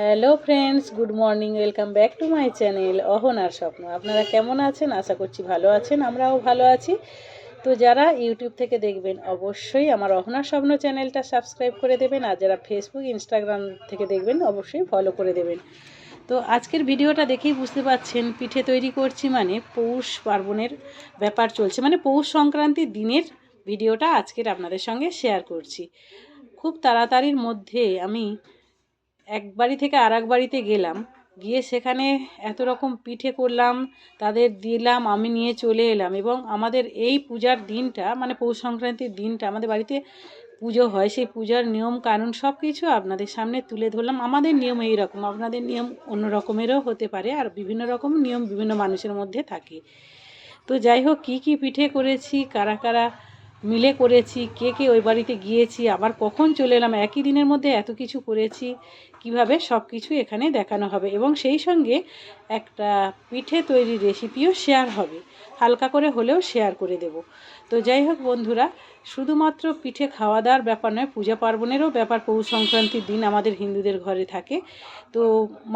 Hello friends good morning welcome back to my channel অহনার স্বপ্ন। আপনারা কেমন আছেন? আশা করছি ভালো আছেন। আমরাও ভালো আছি। তো যারা ইউটিউব থেকে দেখবেন, অবশ্যই আমার অহনার স্বপ্ন চ্যানেলটা সাবস্ক্রাইব করে দেবেন। আর যারা ফেসবুক ইনস্টাগ্রাম থেকে দেখবেন, অবশ্যই ফলো করে দেবেন। তো আজকের ভিডিওটা দেখেই বুঝতে পাচ্ছেন, পিঠে তৈরি করছি মানে পৌষ পার্বণের ব্যাপার চলছে। মানে পৌষ সংক্রান্তির দিনের ভিডিওটা আজকের আপনাদের সঙ্গে শেয়ার করছি। খুব তাড়াতাড়ির মধ্যে আমি এক বাড়ি থেকে আর এক বাড়িতে গেলাম। গিয়ে সেখানে এত রকম পিঠে করলাম, তাদের দিলাম, আমি নিয়ে চলে এলাম এবং আমাদের এই পূজার দিনটা মানে পৌষ সংক্রান্তির দিনটা, আমাদের বাড়িতে পুজো হয়, সেই পূজার নিয়ম কানুন সব কিছু আপনাদের সামনে তুলে ধরলাম। আমাদের নিয়ম এই রকম, আপনাদের নিয়ম অন্য রকমেরও হতে পারে আর বিভিন্ন রকম নিয়ম বিভিন্ন মানুষের মধ্যে থাকে। তো যাই হোক, কী কী পিঠে করেছি, কারা কারা মিলে করেছি, কে কে ওই বাড়িতে গিয়েছি, আবার কখন চলে এলাম, একই দিনের মধ্যে এত কিছু করেছি কীভাবে সব কিছু এখানে দেখানো হবে এবং সেই সঙ্গে একটা পিঠে তৈরির রেসিপিও শেয়ার হবে। হালকা করে হলেও শেয়ার করে দেব। তো যাই হোক বন্ধুরা, শুধুমাত্র পিঠে খাওয়া দাওয়ার ব্যাপার নয় পূজা পার্বণেরও ব্যাপার পৌষ সংক্রান্তির দিন আমাদের হিন্দুদের ঘরে থাকে। তো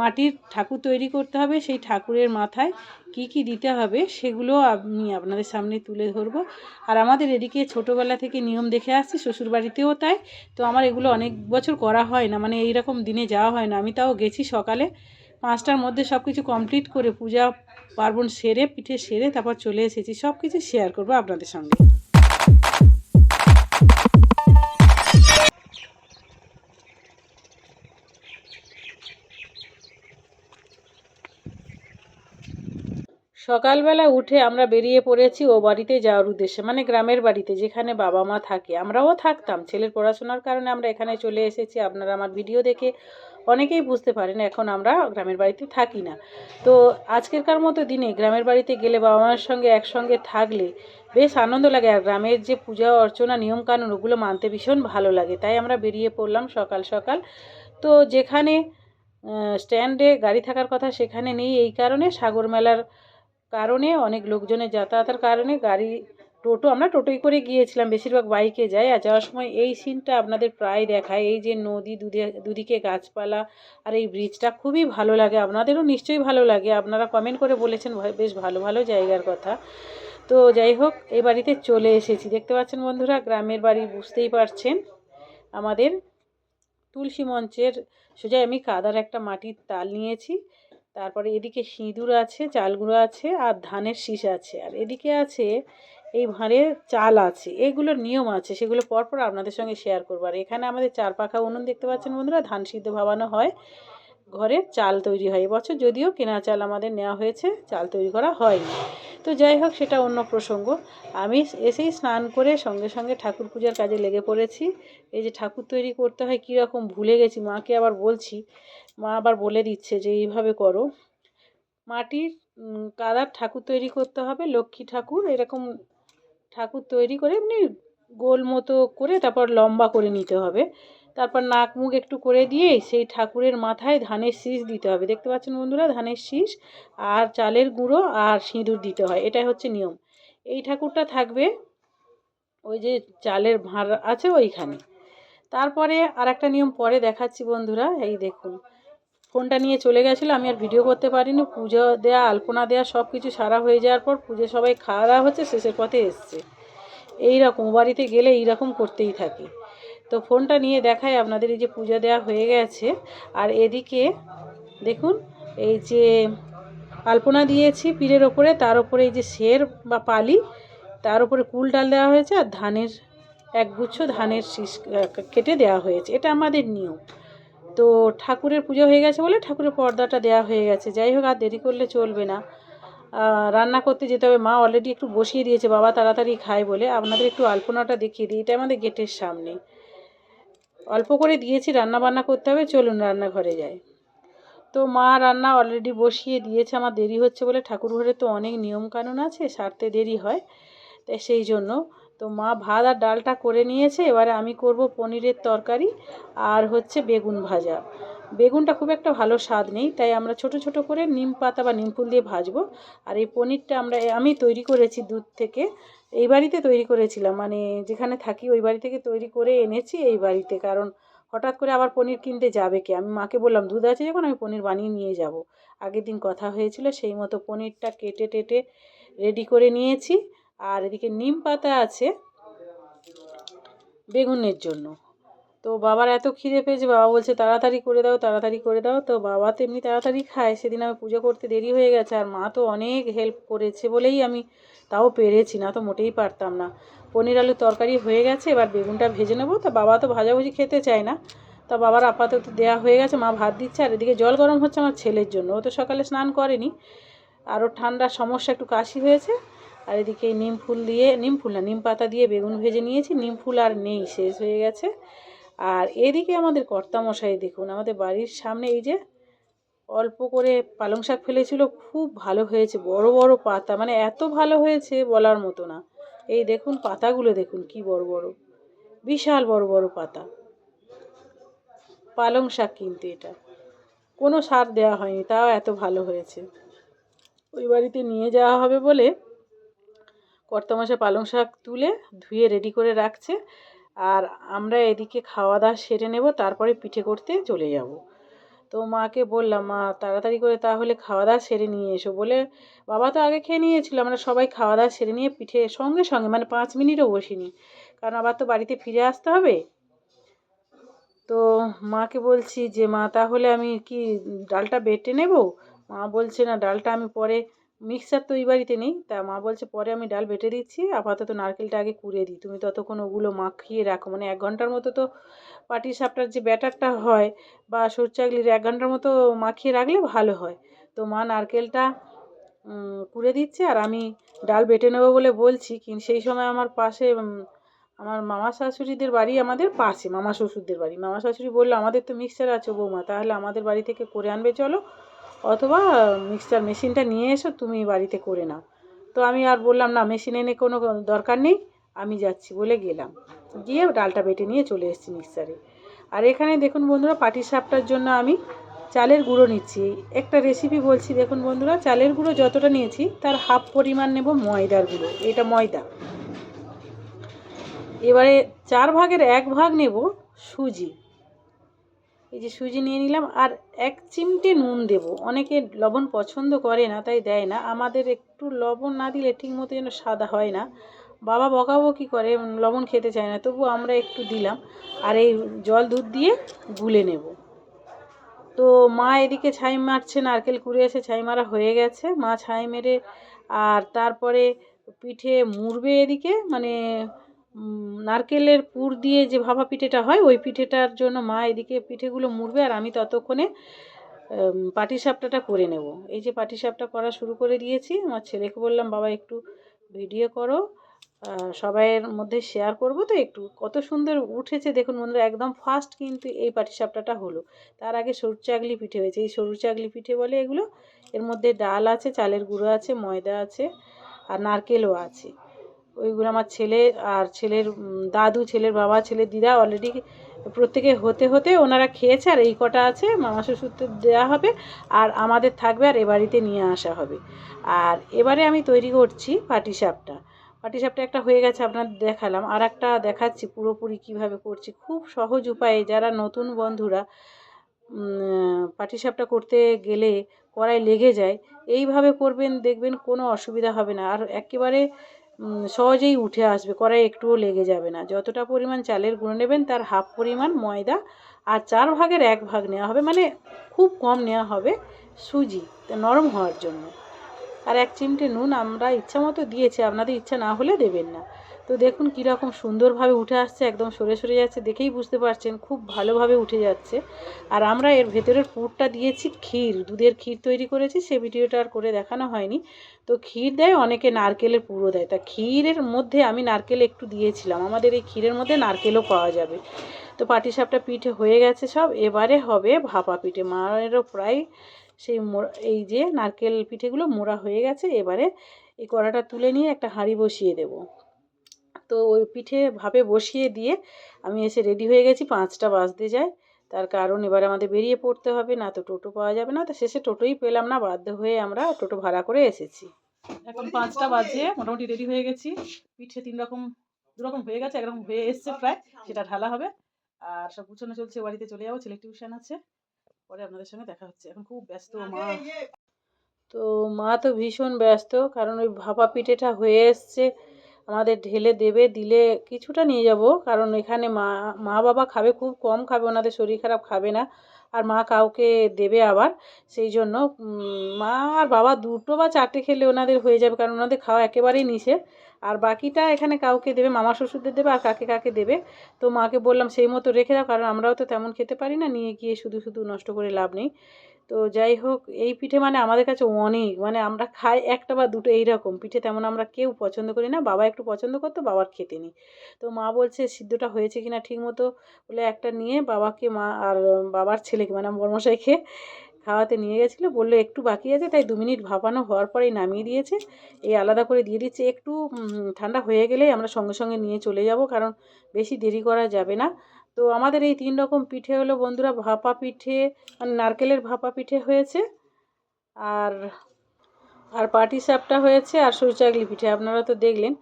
মাটির ঠাকুর তৈরি করতে হবে, সেই ঠাকুরের মাথায় কি কি দিতে হবে সেগুলো আমি আপনাদের সামনে তুলে ধরবো। আর আমাদের এদিকে ছোটোবেলা থেকে নিয়ম দেখে আসছি, শ্বশুরবাড়িতেও তাই। তো আমার এগুলো অনেক বছর করা হয় না মানে এইরকম দিনে যাওয়া হয় না। আমি তাও গেছি সকালে। পাঁচটার মধ্যে সব কিছু কমপ্লিট করে পূজা পার্বণ সেরে, পিঠে সেরে তারপর চলে এসেছি। সব কিছু শেয়ার করব আপনাদের সঙ্গে। সকালবেলা উঠে আমরা বেরিয়ে পড়েছি ও বাড়িতে যাওয়ার উদ্দেশ্যে মানে গ্রামের বাড়িতে যেখানে বাবা মা থাকে। আমরাও থাকতাম, ছেলের পড়াশোনার কারণে আমরা এখানে চলে এসেছি। আপনারা আমার ভিডিও দেখে অনেকেই বুঝতে পারেন এখন আমরা গ্রামের বাড়িতে থাকি না। তো আজকেরকার মতো দিনে গ্রামের বাড়িতে গেলে বাবা মায়ের সঙ্গে একসঙ্গে থাকলে বেশ আনন্দ লাগে আর গ্রামের যে পূজা, অর্চনা, নিয়মকানুন ওগুলো মানতে ভীষণ ভালো লাগে। তাই আমরা বেরিয়ে পড়লাম সকাল সকাল। তো যেখানে স্ট্যান্ডে গাড়ি থাকার কথা সেখানে নেই। এই কারণে সাগর মেলার কারণে অনেক লোকজনের যাতায়াতের কারণে গাড়ি, টোটো, আমরা টোটোই করে গিয়েছিলাম। বেশিরভাগ বাইকে যাই আর যাওয়ার সময় এই সিনটা আপনাদের প্রায় দেখায়। এই যে নদী দুদিকে গাছপালা আর এই ব্রিজটা খুবই ভালো লাগে। আপনাদেরও নিশ্চয়ই ভালো লাগে। আপনারা কমেন্ট করে বলেছেন বেশ ভালো ভালো জায়গার কথা। তো যাই হোক এই বাড়িতে চলে এসেছি। দেখতে পাচ্ছেন বন্ধুরা, গ্রামের বাড়ি বুঝতেই পারছেন। আমাদের তুলসী মঞ্চের সোজা আমি কাদার একটা মাটির তাল নিয়েছি। তারপরে এদিকে সিঁদুর আছে চাল গুঁড়ো আছে আর ধানের শীষ আছে। আর এদিকে আছে এই ভাঁড়ে চাল আছে। এগুলোর নিয়ম আছে, সেগুলো পরপর আপনাদের সঙ্গে শেয়ার করব। আর এখানে আমাদের চার পাখা উনুন দেখতে পাচ্ছেন বন্ধুরা, ধান সিদ্ধ ভাবানো হয়। ঘরে চাল তৈরি হয়। এবছর যদিও কেনা চাল আমাদের নেওয়া হয়েছে, চাল তৈরি করা হয়নি। তো যাই হোক, সেটা অন্য প্রসঙ্গ। আমি এসেই স্নান করে সঙ্গে সঙ্গে ঠাকুর পূজার কাজে লেগে পড়েছি। এই যে ঠাকুর তৈরি করতে হয় কীরকম ভুলে গেছি। মাকে আবার বলছি, মা আবার বলে দিচ্ছে যে, এইভাবে করো। মাটির কাদার ঠাকুর তৈরি করতে হবে, লক্ষ্মী ঠাকুর। এরকম ঠাকুর তৈরি করে এমনি গোল মতো করে তারপর লম্বা করে নিতে হবে। তারপর নাক মুখ একটু করে দিয়ে সেই ঠাকুরের মাথায় ধানের শীষ দিতে হবে। দেখতে পাচ্ছেন বন্ধুরা, ধানের শীষ আর চালের গুঁড়ো আর সিঁদুর দিতে হয়। এটাই হচ্ছে নিয়ম। এই ঠাকুরটা থাকবে ওই যে চালের ভাঁড় আছে ওইখানে। তারপরে আর একটা নিয়ম পরে দেখাচ্ছি বন্ধুরা, এই দেখুন। ফোনটা নিয়ে চলে গেছিল, আমি আর ভিডিও করতে পারিনি। পুজো দেওয়া আলপনা দেওয়া সব কিছু সারা হয়ে যাওয়ার পর পুজো সবাই খাওয়া দাওয়া হচ্ছে, শেষের পথে এসছে। এই রকম বাড়িতে গেলে এই রকম করতেই থাকি। তো ফোনটা নিয়ে দেখাই আপনাদের, এই যে পূজা দেওয়া হয়ে গেছে। আর এদিকে দেখুন, এই যে আলপনা দিয়েছি পীরের ওপরে, তার ওপরে এই যে শের বা পালি, তার উপরে কুল ডাল দেওয়া হয়েছে আর ধানের একগুচ্ছ ধানের শীষ কেটে দেওয়া হয়েছে। এটা আমাদের নিয়ম। তো ঠাকুরের পুজো হয়ে গেছে বলে ঠাকুরের পর্দাটা দেওয়া হয়ে গেছে। যাই হোক, আর দেরি করলে চলবে না। রান্না করতে যেতে হবে। মা অলরেডি একটু বসিয়ে দিয়েছে, বাবা তাড়াতাড়ি খায় বলে। আপনাদের একটু আলপনাটা দেখিয়ে দিই। এটা আমাদের গেটের সামনে। অল্প করে দিয়েছি রান্না বান্না করতে হবে, চলুন রান্নাঘরে যাই। তো মা রান্না অলরেডি বসিয়ে দিয়েছে, আমার দেরি হচ্ছে বলে ঠাকুর ঘরে তো অনেক নিয়মকানুন আছে, সারতে দেরি হয়, তাই সেই জন্য। তো মা ভাত আর ডালটা করে নিয়েছে, এবারে আমি করব পনিরের তরকারি আর হচ্ছে বেগুন ভাজা। বেগুনটা খুব একটা ভালো স্বাদ নেই, তাই আমরা ছোট ছোট করে নিম পাতা বা নিম ফুল দিয়ে ভাজবো। আর এই পনিরটা আমরা আমি তৈরি করেছি দুধ থেকে এই বাড়িতে তৈরি করেছিলাম। মানে যেখানে থাকি ওই বাড়ি থেকে তৈরি করে এনেছি এই বাড়িতে। কারণ হঠাৎ করে আবার পনির কিনতে যাবে কে? আমি মাকে বললাম, দুধ আছে যখন, আমি পনির বানিয়ে নিয়ে যাব। আগের দিন কথা হয়েছিল, সেই মতো পনিরটা কেটে টেটে রেডি করে নিয়েছি। আর এদিকে নিম পাতা আছে বেগুনের জন্য। তো বাবার এত খিদে পেয়েছে, বাবা বলছে তাড়াতাড়ি করে দাও, তাড়াতাড়ি করে দাও। তো বাবা তো এমনি তাড়াতাড়ি খায়, সেদিন আমি পুজো করতে দেরি হয়ে গেছে, আর মা তো অনেক হেল্প করেছে বলেই আমি তাও পেরেছি না, তো মোটেই পারতাম না। পনির আলুর তরকারি হয়ে গেছে, এবার বেগুনটা ভেজে নেব। তা বাবা তো ভাজাভুজি খেতে চায় না। তা বাবার আপাতত দেয়া হয়ে গেছে, মা ভাত দিচ্ছে, আর এদিকে জল গরম হচ্ছে আমার ছেলের জন্য। ও তো সকালে স্নান করেনি। আরও ঠান্ডার সমস্যা, একটু কাশি হয়েছে। আর এদিকে নিম ফুল দিয়ে, নিম ফুল না, নিম পাতা দিয়ে বেগুন ভেজে নিয়েছি, নিম ফুল আর নেই, শেষ হয়ে গেছে। আর এদিকে আমাদের কর্তামশাই দেখুন, আমাদের বাড়ির সামনে এই যে অল্প করে পালং শাক ফেলেছিল, খুব ভালো হয়েছে, বড় বড় পাতা মানে এত ভালো হয়েছে বলার মতো না। এই দেখুন পাতাগুলো, দেখুন কি বড় বড়, বিশাল বড় বড় পাতা। পালং শাক কিন্তু এটা। কোনো সার দেওয়া হয়নি, তাও এত ভালো হয়েছে। ওই বাড়িতে নিয়ে যাওয়া হবে বলে কর্তামশাই পালং শাক তুলে ধুয়ে রেডি করে রাখছে। আর আমরা এদিকে খাওয়া দাওয়া সেরে নেব, তারপরে পিঠে করতে চলে যাব। তো মাকে বললাম, মা, তাড়াতাড়ি করে তাহলে খাওয়া দাওয়া সেরে নিয়ে এসো। বলে, বাবা তো আগে খেয়ে নিয়েছিল, আমরা সবাই খাওয়া দাওয়া সেরে নিয়ে পিঠে সঙ্গে সঙ্গে মানে পাঁচ মিনিটও বসিনি। কারণ আবার তো বাড়িতে ফিরে আসতে হবে। তো মাকে বলছি যে, মা, তাহলে আমি কি ডালটা বেটে নেব? মা বলছে, না, ডালটা আমি পরে মিক্সার তো এই বাড়িতে নেই। তা মা বলছে, পরে আমি ডাল বেটে দিচ্ছি, আপাতত নারকেলটা আগে কুড়ে দিই। তুমি ততক্ষণ ওগুলো মাখিয়ে রাখো। মানে এক ঘণ্টার মতো তো পাটি সাপটার যে ব্যাটারটা হয় বা সরচাগলির এক ঘণ্টার মতো মাখিয়ে রাখলে ভালো হয়। তো মা নারকেলটা কুড়ে দিচ্ছে আর আমি ডাল বেটে নেব বলে বলছি। কিন্তু সেই সময় আমার পাশে আমার মামা শাশুড়িদের বাড়ি আমাদের পাশে, মামা শ্বশুরদের বাড়ি। মামা শাশুড়ি বলল, আমাদের তো মিক্সার আছে বৌমা, তাহলে আমাদের বাড়ি থেকে করে আনবে, চলো। অথবা মিক্সচার মেশিনটা নিয়ে এসো, তুমি বাড়িতে করে নাও। তো আমি আর বললাম, না, মেশিন এনে কোনো দরকার নেই, আমি যাচ্ছি, বলে গেলাম। গিয়ে ডালটা বেটে নিয়ে চলে এসেছি মিক্সারে। আর এখানে দেখুন বন্ধুরা পাটি সাপটার জন্য আমি চালের গুঁড়ো নিচ্ছি। একটা রেসিপি বলছি, দেখুন বন্ধুরা, চালের গুঁড়ো যতটা নিয়েছি, তার হাফ পরিমাণ নেব ময়দার গুঁড়ো, এটা ময়দা। এবারে চার ভাগের এক ভাগ নেব সুজি। এই যে সুজি নিয়ে নিলাম, আর এক চিমটে নুন দেব। অনেকে লবণ পছন্দ করে না, তাই দেয় না। আমাদের একটু লবণ না দিলে ঠিক মতো যেন সাদা হয় না। বাবা বকাবকি করে, লবণ খেতে চায় না তবু আমরা একটু দিলাম। আর এই জল দুধ দিয়ে গুলে নেব। তো মা এদিকে ছাই মারছে, নারকেল কুড়ে এসে ছাই মারা হয়ে গেছে। মা ছাই মেরে, আর তারপরে পিঠে মুড়বে এদিকে মানে নারকেলের পুর দিয়ে যে ভাপা পিঠেটা হয়, ওই পিঠেটার জন্য মা এদিকে পিঠেগুলো মুড়বে আর আমি ততক্ষণে পাটি সাপটাটা করে নেব। এই যে পাটি সাপটা করা শুরু করে দিয়েছি, আমার ছেলেকে বললাম, বাবা, একটু ভিডিও করো সবাইয়ের মধ্যে শেয়ার করব তো একটু। কত সুন্দর উঠেছে, দেখুন বন্ধুরা, একদম ফার্স্ট কিন্তু এই পাটিসাপটাটা হলো। তার আগে সরু চাগলি পিঠে হয়েছে। এই সরু চাগলি পিঠে বলে এগুলো, এর মধ্যে ডাল আছে, চালের গুঁড়ো আছে, ময়দা আছে, আর নারকেলও আছে। ওইগুলো আমার ছেলে আর ছেলের দাদু, ছেলের বাবা, ছেলের দিদা অলরেডি প্রত্যেকে হতে হতে ওনারা খেয়েছে আর এই কটা আছে, মামা শ্বশুরদের দেওয়া হবে আর আমাদের থাকবে আর এ বাড়িতে নিয়ে আসা হবে। আর এবারে আমি তৈরি করছি পাটিসাপটা। পাটিসাপটা একটা হয়ে গেছে, আপনাদের দেখালাম। আর একটা দেখাচ্ছি পুরোপুরি কীভাবে করছি। খুব সহজ উপায়ে যারা নতুন বন্ধুরা পাটিসাপটা করতে গেলে কড়াই লেগে যায়, এইভাবে করবেন, দেখবেন কোনো অসুবিধা হবে না। আর একেবারে সহজেই উঠে আসবে কড়াই একটুও লেগে যাবে না। যতটা পরিমাণ চালের গুঁড়ো নেবেন, তার হাফ পরিমাণ ময়দা আর চার ভাগের এক ভাগ নেওয়া হবে মানে খুব কম নেওয়া হবে সুজি তা নরম হওয়ার জন্য। আর এক চিমটে নুন আমরা ইচ্ছা মতো দিয়েছি, আপনাদের ইচ্ছা না হলে দেবেন না। তো দেখুন কীরকম সুন্দরভাবে উঠে আসছে, একদম সরে সরে যাচ্ছে, দেখেই বুঝতে পারছেন খুব ভালোভাবে উঠে যাচ্ছে। আর আমরা এর ভেতরের পুরটা দিয়েছি ক্ষীর, দুধের ক্ষীর তৈরি করেছি, সে ভিডিওটা আর করে দেখানো হয়নি। তো ক্ষীর দেয়, অনেকে নারকেলের পুরো দেয়। তা ক্ষীরের মধ্যে আমি নারকেল একটু দিয়েছিলাম, আমাদের এই ক্ষীরের মধ্যে নারকেলও পাওয়া যাবে। তো পাটিসাপটা পিঠে হয়ে গেছে সব, এবারে হবে ভাপা পিঠে। মায়েরও প্রায় সেই এই যে নারকেল পিঠেগুলো মোড়া হয়ে গেছে, এবারে এই কড়াটা তুলে নিয়ে একটা হাঁড়ি বসিয়ে দেব। তো ওই পিঠে ভাপে বসিয়ে দিয়ে আমি এসে রেডি হয়ে গেছি, পাঁচটা বাজতে যায়। তার কারণ এবার আমাদের বেরিয়ে পড়তে হবে, না তো টোটো পাওয়া যাবে না। তো শেষে টোটোই পেলাম না, বাধ্য হয়ে আমরা টোটো ভাড়া করে এসেছি। এখন পাঁচটা বাজে, মোটামুটি রেডি হয়ে গেছি। পিঠে তিন রকম, দু রকম হয়ে গেছে একরকম হয়ে এসছে প্রায়, সেটা ঢালা হবে। আর সব গুছানো চলছে বাড়িতে চলে যাব, ছেলে টিউশন আছে। পরে আপনাদের সঙ্গে দেখা হচ্ছে। এখন খুব ব্যস্ত মা। তো মা তো ভীষণ ব্যস্ত, কারণ ওই ভাপা পিঠেটা হয়ে এসছে। আমাদের ঢেলে দেবে, দিলে কিছুটা নিয়ে যাব। কারণ এখানে মা মা বাবা খাবে, খুব কম খাবে, ওনাদের শরীর খারাপ খাবে না। আর মা কাউকে দেবে আবার। সেই জন্য মা আর বাবা দুটো বা চারটে খেলে ওনাদের হয়ে যাবে, কারণ ওনাদের খাওয়া একেবারেই নিষেধ। আর বাকিটা এখানে কাউকে দেবে, মামা শ্বশুরদের দেবে আর কাকে কাকে দেবে। তো মাকে বললাম, সেই মতো রেখে দাও, কারণ আমরাও তো তেমন খেতে পারি না, নিয়ে গিয়ে শুধু শুধু নষ্ট করে লাভ নেই। তো যাই হোক, এই পিঠে মানে আমাদের কাছে অনেক মানে আমরা খাই একটা বা দুটো এইরকম। পিঠে তেমন আমরা কেউ পছন্দ করি না, বাবা একটু পছন্দ করতো, বাবার খেতে নেই। তো মা বলছে, সিদ্ধটা হয়েছে কিনা ঠিক মতো? বলে একটা নিয়ে বাবাকে মা আর বাবার ছেলেকে মানে বর্মশাইকে খাওয়াতে নিয়ে গেছিল। বলল, একটু বাকি আছে, তাই দু মিনিট ভাপানো হওয়ার পরেই নামিয়ে দিয়েছে। এই আলাদা করে দিয়ে দিচ্ছে। একটু ঠান্ডা হয়ে গেলেই আমরা সঙ্গে সঙ্গে নিয়ে চলে যাব, কারণ বেশি দেরি করা যাবে না। তো আমাদের এই তিন রকম পিঠে হলো বন্ধুরা ভাপা পিঠে মানে নারকেলের ভাপা পিঠে হয়েছে। আর আর পাটি সাপটা হয়েছে আর সরু চাকলি পিঠে, আপনারা তো দেখলেন।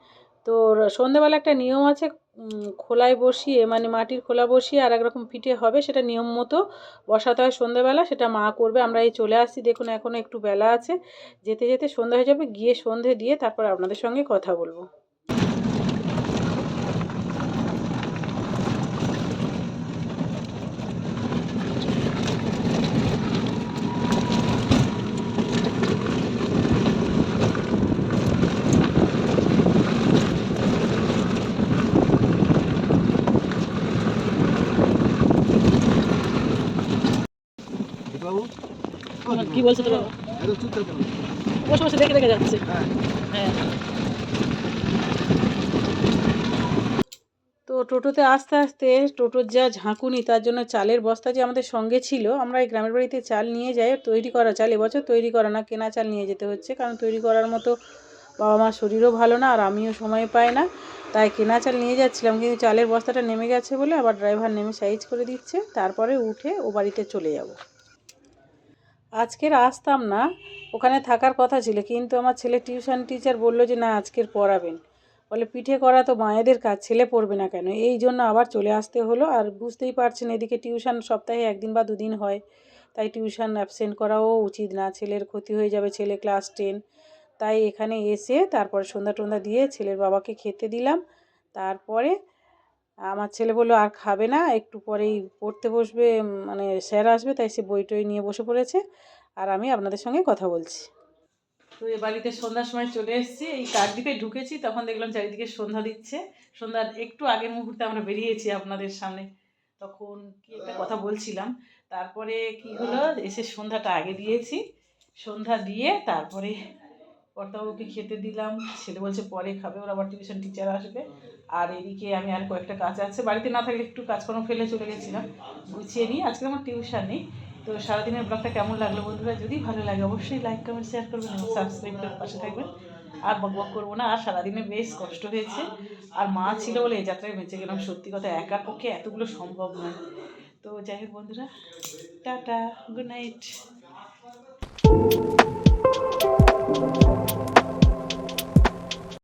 তো সন্ধেবেলা একটা নিয়ম আছে খোলায় বসিয়ে মানে মাটির খোলা বসিয়ে আর এক রকম পিঠে হবে, সেটা নিয়ম মতো বসাতে হয় সন্ধেবেলা সেটা মা করবে। আমরা এই চলে আসছি, দেখুন এখনও একটু বেলা আছে। যেতে যেতে সন্ধ্যা হয়ে যাবে, গিয়ে সন্ধে দিয়ে তারপর আপনাদের সঙ্গে কথা বলব বাবু বসে দেখে দেখে যাচ্ছে। হ্যাঁ। তো টোটোতে আস্তে আস্তে টোটোর যা ঝাঁকুনি, তার জন্য চালের বস্তা যে আমাদের সঙ্গে ছিল, আমরা এই গ্রামের বাড়িতে চাল নিয়ে যাই তৈরি করা চাল এবছর তৈরি করা না, কেনা চাল নিয়ে যেতে হচ্ছে, কারণ তৈরি করার মতো বাবা মার শরীরও ভালো না, আর আমিও সময় পাই না, তাই কেনা চাল নিয়ে যাচ্ছিলাম, কিন্তু চালের বস্তাটা নেমে গেছে বলে আবার ড্রাইভার নেমে সাইজ করে দিচ্ছে, তারপরে উঠে ও বাড়িতে চলে যাব। আজকের আসতাম না, ওখানে থাকার কথা ছিল, কিন্তু আমার ছেলে টিউশন টিচার বলল যে, না, আজকের পড়াবেন। বলে, পিঠে করা তো মায়েদের কাজ, ছেলে পড়বে না কেন? এই জন্য আবার চলে আসতে হলো, আর বুঝতেই পারছেন এদিকে টিউশন সপ্তাহে একদিন বা দুদিন হয়, তাই টিউশন অ্যাবসেন্ট করাও উচিত না, ছেলের ক্ষতি হয়ে যাবে, ছেলে ক্লাস টেন। তাই এখানে এসে তারপরে সন্ধ্যা টন্ধ্যা দিয়ে ছেলের বাবাকে খেতে দিলাম, তারপরে আমার ছেলে বলল, আর খাবে না, একটু পরেই পড়তে বসবে মানে স্যার আসবে, তাই সে বই টই নিয়ে বসে পড়েছে, আর আমি আপনাদের সঙ্গে কথা বলছি। তো এ বাড়িতে সন্ধ্যার সময় চলে এসেছি, এই কাকদ্বীপে ঢুকেছি, তখন দেখলাম চারিদিকে সন্ধ্যা দিচ্ছে, সন্ধ্যার একটু আগের মুহূর্তে আমরা বেরিয়েছি আপনাদের সামনে, তখন কি একটা কথা বলছিলাম, তারপরে কি হলো, এসে সন্ধ্যাটা আগে দিয়েছি, সন্ধ্যা দিয়ে তারপরে কর্তাবাবুকে খেতে দিলাম, ছেলে বলছে পরে খাবে, ওরা আবার টিউশন টিচার আসবে আর এদিকে আমি আর কয়েকটা কাজ আছে। বাড়িতে না থাকলে একটু কাজকর্ম ফেলে চলে গেছিলাম, গুছিয়ে নিই। আজকে আমার টিউশন নেই। তো সারাদিনের ব্লগটা কেমন লাগল বন্ধুরা? যদি ভালো লাগে অবশ্যই লাইক কমেন্ট শেয়ার করবেন এবং সাবস্ক্রাইব করে পাশে থাকবেন। আর বক বক করব না, আর সারাদিনে বেশ কষ্ট হয়েছে। আর মা ছিল বলে এই যাত্রায় বেঁচে গেলাম। সত্যি কথা, একার পক্ষে এতগুলো সম্ভব নয়। তো যাই হোক বন্ধুরা, টাটা গুড নাইট